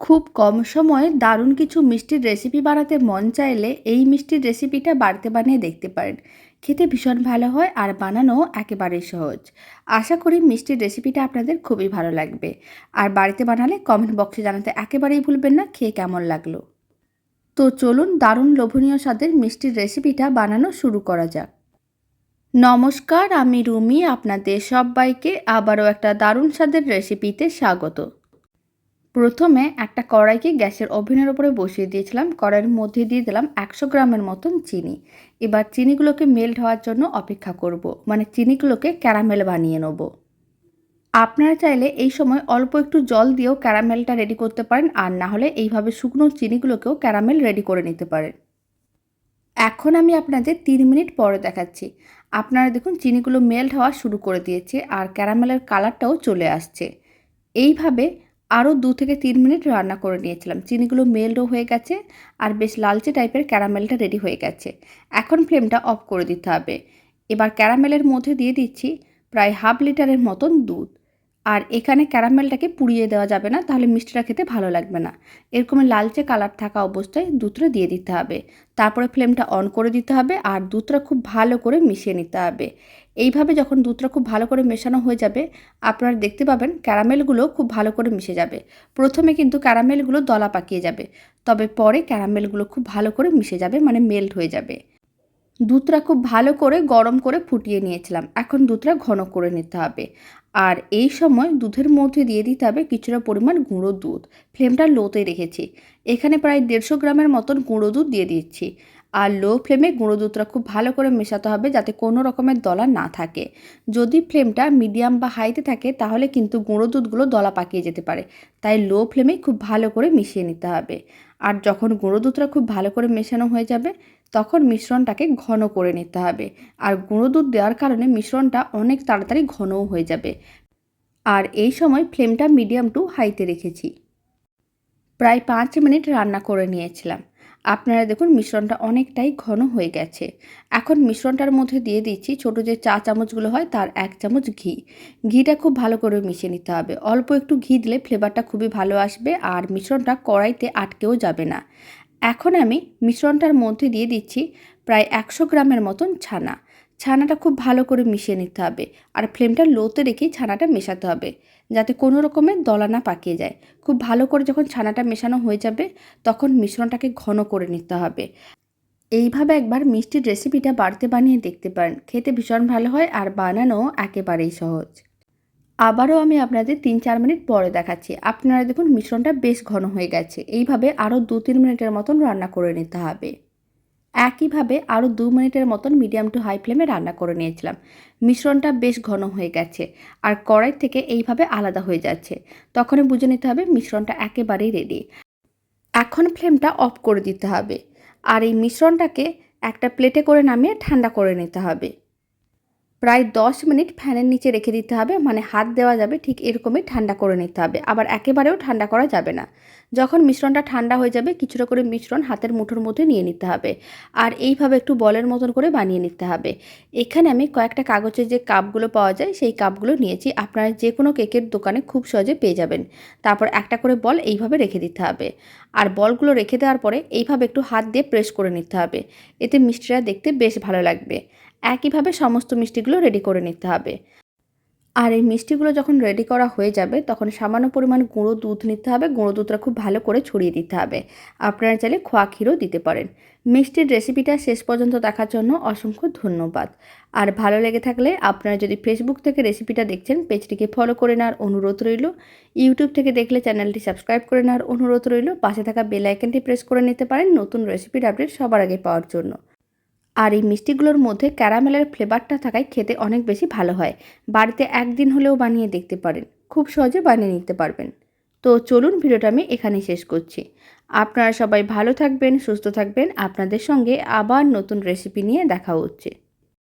খুব কম সময়ে দারুণ কিছু মিষ্টির রেসিপি বানাতে মন চাইলে এই মিষ্টির রেসিপিটা বাড়িতে বানিয়ে দেখতে পারেন। খেতে ভীষণ ভালো হয় আর বানানো একেবারেই সহজ। আশা করি মিষ্টির রেসিপিটা আপনাদের খুবই ভালো লাগবে। আর বাড়িতে বানালে কমেন্ট বক্সে জানাতে একেবারেই ভুলবেন না, খেয়ে কেমন লাগল? তো চলুন দারুণ লোভনীয় স্বাদের মিষ্টির রেসিপিটা বানানো শুরু করা যাক। নমস্কার, আমি রুমি, আপনাদের সবাইকে আবারও একটা দারুণ স্বাদের রেসিপিতে স্বাগত। প্রথমে একটা কড়াইকে গ্যাসের ওভেনের ওপরে বসিয়ে দিয়েছিলাম। কড়াইয়ের মধ্যে দিয়ে দিলাম একশো গ্রামের মতন চিনি। এবার চিনিগুলোকে মেল্ট হওয়ার জন্য অপেক্ষা করব। মানে চিনিগুলোকে ক্যারামেল বানিয়ে নেব। আপনারা চাইলে এই সময় অল্প একটু জল দিয়েও ক্যারামেলটা রেডি করতে পারেন। আর না হলে এইভাবে শুকনো চিনিগুলোকেও ক্যারামেল রেডি করে নিতে পারেন। এখন আমি আপনাদের তিন মিনিট পরে দেখাচ্ছি। আপনারা দেখুন চিনিগুলো মেল্ট হওয়া শুরু করে দিয়েছে। আর ক্যারামেলের কালারটাও চলে আসছে। এইভাবে আরও দু থেকে তিন মিনিট রান্না করে নিয়েছিলাম। চিনিগুলো মেল্টও হয়ে গেছে আর বেশ লালচে টাইপের ক্যারামেলটা রেডি হয়ে গেছে। এখন ফ্লেমটা অফ করে দিতে হবে। এবার ক্যারামেলের মধ্যে দিয়ে দিচ্ছি প্রায় হাফ লিটারের মতন দুধ। আর এখানে ক্যারামেলটাকে পুড়িয়ে দেওয়া যাবে না, তাহলে মিষ্টিটা খেতে ভালো লাগবে না। এরকম লালচে কালার থাকা অবস্থায় দুধটা দিয়ে দিতে হবে। তারপরে ফ্লেমটা অন করে দিতে হবে আর দুধটা খুব ভালো করে মিশিয়ে নিতে হবে। এইভাবে যখন দুধটা খুব ভালো করে মেশানো হয়ে যাবে, আপনারা দেখতে পাবেন ক্যারামেলগুলো খুব ভালো করে মিশে যাবে। প্রথমে কিন্তু ক্যারামেলগুলো দলা পাকিয়ে যাবে, তবে পরে ক্যারামেলগুলো খুব ভালো করে মিশে যাবে মানে মেল্ট হয়ে যাবে। দুধটা খুব ভালো করে গরম করে ফুটিয়ে নিয়েছিলাম, এখন দুধটা ঘন করে নিতে হবে। আর এই সময় দুধের মধ্যে দিয়ে দিতে হবে কিছুটা পরিমাণ গুঁড়ো দুধ, ফ্লেমটা লোতে রেখেছি। এখানে প্রায় দেড়শো গ্রামের মতন গুঁড়ো দুধ দিয়ে দিচ্ছি। আর লো ফ্লেমে গুঁড়ো দুধটা খুব ভালো করে মেশাতে হবে যাতে কোনো রকমের দলা না থাকে। যদি ফ্লেমটা মিডিয়াম বা হাইতে থাকে, তাহলে কিন্তু গুঁড়ো দুধগুলো দলা পাকিয়ে যেতে পারে। তাই লো ফ্লেমে খুব ভালো করে মিশিয়ে নিতে হবে। আর যখন গুঁড়ো দুধটা খুব ভালো করে মেশানো হয়ে যাবে, তখন মিশ্রণটাকে ঘন করে নিতে হবে। আর গুঁড়ো দুধ দেওয়ার কারণে মিশ্রণটা অনেক তাড়াতাড়ি ঘনও হয়ে যাবে। আর এই সময় ফ্লেমটা মিডিয়াম টু হাইতে রেখেছি। প্রায় পাঁচ মিনিট রান্না করে নিয়েছিলাম। আপনারা দেখুন মিশ্রণটা অনেকটাই ঘন হয়ে গেছে। এখন মিশ্রণটার মধ্যে দিয়ে দিচ্ছি ছোট যে চা চামচগুলো হয় তার এক চামচ ঘি। ঘিটা খুব ভালো করে মিশিয়ে নিতে হবে। অল্প একটু ঘি দিলে ফ্লেভারটা খুবই ভালো আসবে আর মিশ্রণটা কড়াইতে আটকেও যাবে না। এখন আমি মিশ্রণটার মধ্যে দিয়ে দিচ্ছি প্রায় একশো গ্রামের মতন ছানা। ছানাটা খুব ভালো করে মিশিয়ে নিতে হবে আর ফ্লেমটা লোতে রেখেই ছানাটা মেশাতে হবে যাতে কোনো রকমের দলা না পাকিয়ে যায়। খুব ভালো করে যখন ছানাটা মেশানো হয়ে যাবে তখন মিশ্রণটাকে ঘন করে নিতে হবে। এইভাবে একবার মিষ্টির রেসিপিটা বাড়িতে বানিয়ে দেখতে পারেন। খেতে ভীষণ ভালো হয় আর বানানো একেবারেই সহজ। আবারও আমি আপনাদের তিন চার মিনিট পরে দেখাচ্ছি। আপনারা দেখুন মিশ্রণটা বেশ ঘন হয়ে গেছে। এইভাবে আরও দু তিন মিনিটের মতন রান্না করে নিতে হবে। একইভাবে আরও দু মিনিটের মতন মিডিয়াম টু হাই ফ্লেমে রান্না করে নিয়েছিলাম। মিশ্রণটা বেশ ঘন হয়ে গেছে আর কড়াই থেকে এইভাবে আলাদা হয়ে যাচ্ছে। তখনই বুঝে নিতে হবে মিশ্রণটা একেবারেই রেডি এখন ফ্লেমটা অফ করে দিতে হবে। আর এই মিশ্রণটাকে একটা প্লেটে করে নামিয়ে ঠান্ডা করে নিতে হবে। প্রায় দশ মিনিট ফ্যানের নিচে রেখে দিতে হবে মানে হাত দেওয়া যাবে ঠিক এরকমই ঠান্ডা করে নিতে হবে। আবার একেবারেও ঠান্ডা করা যাবে না। যখন মিশ্রণটা ঠান্ডা হয়ে যাবে, কিছুটা করে মিশ্রণ হাতের মুঠোর মধ্যে নিয়ে নিতে হবে। আর এইভাবে একটু বলের মতন করে বানিয়ে নিতে হবে। এখানে আমি কয়েকটা কাগজের যে কাপগুলো পাওয়া যায়, সেই কাপগুলো নিয়েছি। আপনারা যে কোনো কেকের দোকানে খুব সহজে পেয়ে যাবেন। তারপর একটা করে বল এইভাবে রেখে দিতে হবে। আর বলগুলো রেখে দেওয়ার পরে এইভাবে একটু হাত দিয়ে প্রেস করে নিতে হবে। এতে মিষ্টিটা দেখতে বেশ ভালো লাগবে। একইভাবে সমস্ত মিষ্টিগুলো রেডি করে নিতে হবে। আর এই মিষ্টিগুলো যখন রেডি করা হয়ে যাবে, তখন সামান্য পরিমাণ গুঁড়ো দুধ নিতে হবে। গুঁড়ো দুধটা খুব ভালো করে ছড়িয়ে দিতে হবে। আপনারা চাইলে খোয়া ক্ষীরও দিতে পারেন। মিষ্টির রেসিপিটা শেষ পর্যন্ত দেখার জন্য অসংখ্য ধন্যবাদ। আর ভালো লেগে থাকলে আপনারা যদি ফেসবুক থেকে রেসিপিটা দেখছেন পেজটিকে ফলো করে নেওয়ার অনুরোধ রইল। ইউটিউব থেকে দেখলে চ্যানেলটি সাবস্ক্রাইব করে নেওয়ার অনুরোধ রইল। পাশে থাকা বেল আইকনটি প্রেস করে নিতে পারেন। নতুন রেসিপির আপডেট সবার আগে পাওয়ার জন্য। আর এই মিষ্টিগুলোর মধ্যে ক্যারামেলের ফ্লেভারটা থাকায় খেতে অনেক বেশি ভালো হয়। বাড়িতে একদিন হলেও বানিয়ে দেখতে পারেন। খুব সহজে বানিয়ে নিতে পারবেন। তো চলুন ভিডিওটা আমি এখানেই শেষ করছি। আপনারা সবাই ভালো থাকবেন, সুস্থ থাকবেন। আপনাদের সঙ্গে আবার নতুন রেসিপি নিয়ে দেখা হচ্ছে।